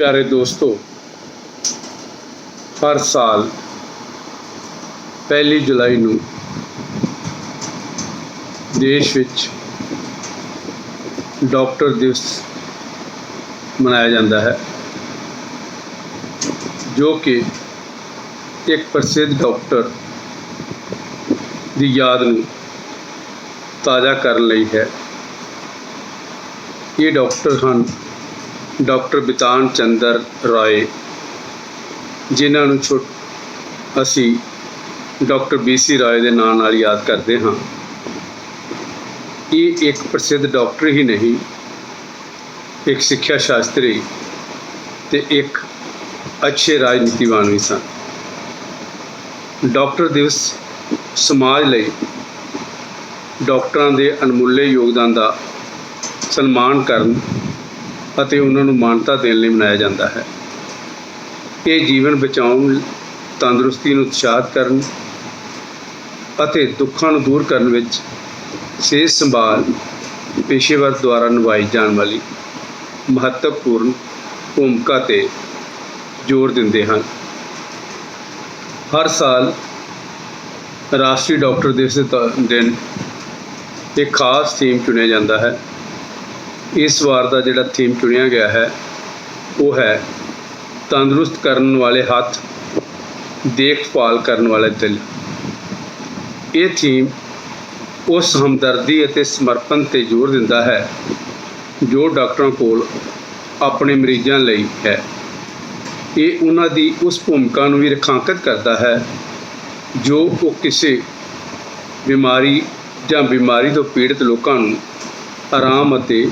ਪਿਆਰੇ ਦੋਸਤੋ, ਹਰ ਸਾਲ ਪਹਿਲੀ ਜੁਲਾਈ ਨੂੰ ਦੇਸ਼ ਵਿੱਚ ਡਾਕਟਰ ਦਿਵਸ ਮਨਾਇਆ ਜਾਂਦਾ ਹੈ, ਜੋ ਕਿ ਇੱਕ ਪ੍ਰਸਿੱਧ ਡਾਕਟਰ ਦੀ ਯਾਦ ਨੂੰ ਤਾਜ਼ਾ ਕਰਨ ਲਈ ਹੈ। ਇਹ ਡਾਕਟਰ ਹਨ ਡਾਕਟਰ ਬਿਤਾਨ ਚੰਦਰ ਰਾਏ, ਜਿਨ੍ਹਾਂ ਨੂੰ ਛੋਟ ਅਸੀਂ ਡਾਕਟਰ ਬੀਸੀ ਰਾਏ ਦੇ ਨਾਂ ਨਾਲ ਯਾਦ ਕਰਦੇ ਹਾਂ। ਇਹ ਇੱਕ ਪ੍ਰਸਿੱਧ ਡਾਕਟਰ ਹੀ ਨਹੀਂ, ਇੱਕ ਸਿੱਖਿਆ ਸ਼ਾਸਤਰੀ ਤੇ ਇੱਕ ਅੱਛੇ ਰਾਜਨੀਤੀਵਾਨ ਵੀ ਸਨ। ਡਾਕਟਰ ਦਿਵਸ ਸਮਾਜ ਲਈ ਡਾਕਟਰਾਂ ਦੇ ਅਨਮੁੱਲੇ ਯੋਗਦਾਨ ਦਾ ਸਨਮਾਨ ਕਰਨ ਅਤੇ ਉਹਨਾਂ ਨੂੰ ਮਾਨਤਾ ਦੇਣ ਲਈ ਮਨਾਇਆ ਜਾਂਦਾ ਹੈ। ਇਹ ਜੀਵਨ ਬਚਾਉਣ, ਤੰਦਰੁਸਤੀ ਨੂੰ ਉਤਸ਼ਾਹਤ ਕਰਨ ਅਤੇ ਦੁੱਖਾਂ ਨੂੰ ਦੂਰ ਕਰਨ ਵਿੱਚ ਸਿਹਤ ਸੰਭਾਲ, ਪੇਸ਼ੇਵਰ ਦੁਆਰਾ ਨਿਭਾਈ ਜਾਣ ਵਾਲੀ ਮਹੱਤਵਪੂਰਨ ਭੂਮਿਕਾ ਤੇ ਜ਼ੋਰ ਦਿੰਦੇ ਹਨ। ਹਰ ਸਾਲ ਰਾਸ਼ਟਰੀ ਡਾਕਟਰ ਦਿਵਸ ਦੇ ਦਿਨ ਇੱਕ ਖਾਸ ਥੀਮ ਚੁਣਿਆ ਜਾਂਦਾ ਹੈ। ਇਸ ਵਾਰ ਦਾ ਜਿਹੜਾ ਥੀਮ ਚੁਣਿਆ ਗਿਆ ਹੈ, ਉਹ ਹੈ ਤੰਦਰੁਸਤ ਕਰਨ ਵਾਲੇ ਹੱਥ, ਦੇਖਭਾਲ ਕਰਨ ਵਾਲੇ ਦਿਲ। ਇਹ ਥੀਮ ਉਸ ਹਮਦਰਦੀ ਅਤੇ ਸਮਰਪਣ ਤੇ ਜ਼ੋਰ ਦਿੰਦਾ ਹੈ, ਜੋ ਡਾਕਟਰਾਂ ਕੋਲ ਆਪਣੇ ਮਰੀਜ਼ਾਂ ਲਈ ਹੈ। ਇਹ ਉਹਨਾਂ ਦੀ ਉਸ ਭੂਮਿਕਾ ਨੂੰ ਵੀ ਰੇਖਾਂਕਿਤ ਕਰਦਾ ਹੈ, ਜੋ ਉਹ ਕਿਸੇ ਬਿਮਾਰੀ ਜਾਂ ਬਿਮਾਰੀ ਤੋਂ ਪੀੜਤ ਲੋਕਾਂ ਨੂੰ ਆਰਾਮ ਅਤੇ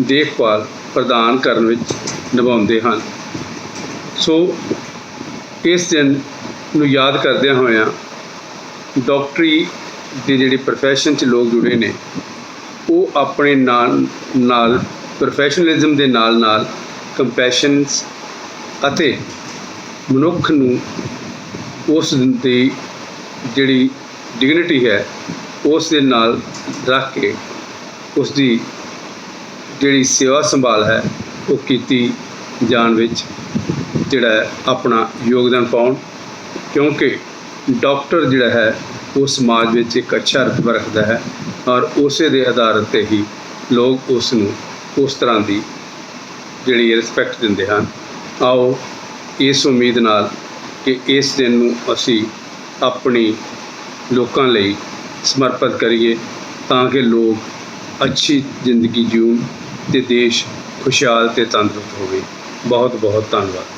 ਦੇਖਭਾਲ ਪ੍ਰਦਾਨ ਕਰਨ ਵਿੱਚ ਨਿਭਾਉਂਦੇ ਹਨ। ਸੋ, ਇਸ ਦਿਨ ਨੂੰ ਯਾਦ ਕਰਦਿਆਂ ਹੋਇਆਂ ਡਾਕਟਰੀ ਦੇ ਜਿਹੜੇ profession 'ਚ ਲੋਕ ਜੁੜੇ ਨੇ, ਉਹ ਆਪਣੇ ਨਾਲ ਨਾਲ ਪ੍ਰੋਫੈਸ਼ਨਲਿਜ਼ਮ ਦੇ ਨਾਲ ਨਾਲ ਕੰਪੈਸ਼ਨਸ ਅਤੇ ਮਨੁੱਖ ਨੂੰ ਉਸ ਦੀ ਜਿਹੜੀ ਡਿਗਨਿਟੀ ਹੈ, ਉਸ ਦੇ ਨਾਲ ਰੱਖ ਕੇ ਉਸ ਦੀ ਜਿਹੜੀ ਸੇਵਾ ਸੰਭਾਲ ਹੈ, ਉਹ ਕੀਤੀ ਜਾਣ ਵਿੱਚ ਜਿਹੜਾ ਆਪਣਾ ਯੋਗਦਾਨ ਪਾਉਣ, ਕਿਉਂਕਿ ਡਾਕਟਰ ਜਿਹੜਾ ਹੈ, ਉਹ ਸਮਾਜ ਵਿੱਚ ਇੱਕ ਅੱਛਾ ਰਤਬਾ ਰੱਖਦਾ ਹੈ ਔਰ ਉਸੇ ਦੇ ਆਧਾਰ ਤੇ ਹੀ ਲੋਕ ਉਸ ਨੂੰ ਉਸ ਤਰ੍ਹਾਂ ਦੀ ਜਿਹੜੀ ਰਿਸਪੈਕਟ ਦਿੰਦੇ ਹਨ। ਆਓ ਇਸ ਉਮੀਦ ਨਾਲ ਕਿ ਇਸ ਦਿਨ ਨੂੰ ਅਸੀਂ ਆਪਣੀ ਲੋਕਾਂ ਲਈ ਸਮਰਪਿਤ ਕਰੀਏ ਤਾਂ ਕਿ ਲੋਕ ਅੱਛੀ ਜ਼ਿੰਦਗੀ ਜਿਊਣ ਅਤੇ ਦੇਸ਼ ਖੁਸ਼ਹਾਲ ਅਤੇ ਤੰਦਰੁਸਤ ਹੋਵੇ। ਬਹੁਤ ਬਹੁਤ ਧੰਨਵਾਦ।